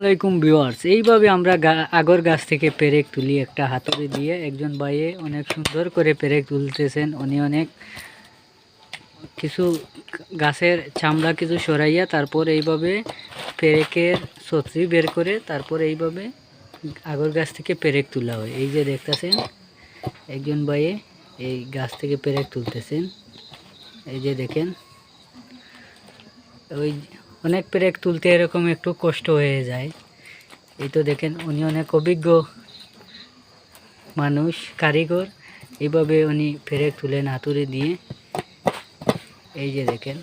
আসসালামাইকুম ভিউয়ার্স, এইভাবে আমরা আগর গাছ থেকে পেরেক তুলি একটা হাতুড়ি দিয়ে। একজন বাইয়ে অনেক সুন্দর করে পেরেক তুলতেছেন, উনি অনেক কিছু গাছের চামড়া কিছু সরাইয়া তারপর এইভাবে পেরেকের ছত্রি বের করে তারপর এইভাবে আগর গাছ থেকে পেরেক তোলা হয়। এই যে দেখতেছেন, একজন বাইয়ে এই গাছ থেকে পেরেক তুলতেছেন। এই যে দেখেন, ওই অনেক পেরেক তুলতে এরকম একটু কষ্ট হয়ে যায়। এই তো দেখেন, উনি অনেক অভিজ্ঞ মানুষ, কারিগর। এইভাবে উনি পেরেক তুলেন হাতুড়ি দিয়ে, এই যে দেখেন,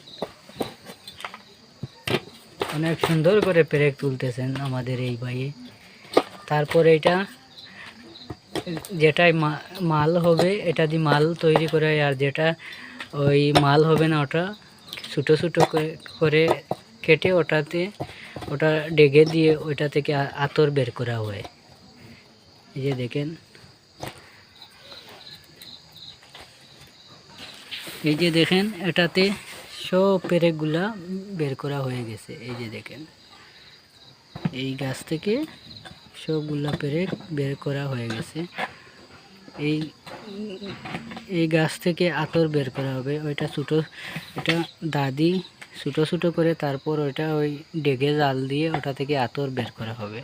অনেক সুন্দর করে পেরেক তুলতেছেন আমাদের এই ভাইয়ে। তারপর এটা যেটাই মাল হবে, এটা দিয়ে মাল তৈরি করে আর যেটা ওই মাল হবে না ওটা, ছোটো ছোটো করে কেটে ওটাতে, ওটা ডেগে দিয়ে ওইটা থেকে আতর বের করা হয়। এই যে দেখেন। এই যে দেখেন, এটাতে সব পেরেকগুলা বের করা হয়ে গেছে। এই যে দেখেন। এই গাছ থেকে সবগুলা পেরেক বের করা হয়ে গেছে। এই এই গাছ থেকে আতর বের করা হবে। ওইটা ছোটো, এটা দাদি ছোটো ছোটো করে তারপর ওইটা ওই ডেগে জাল দিয়ে ওটা থেকে আতর বের করা হবে।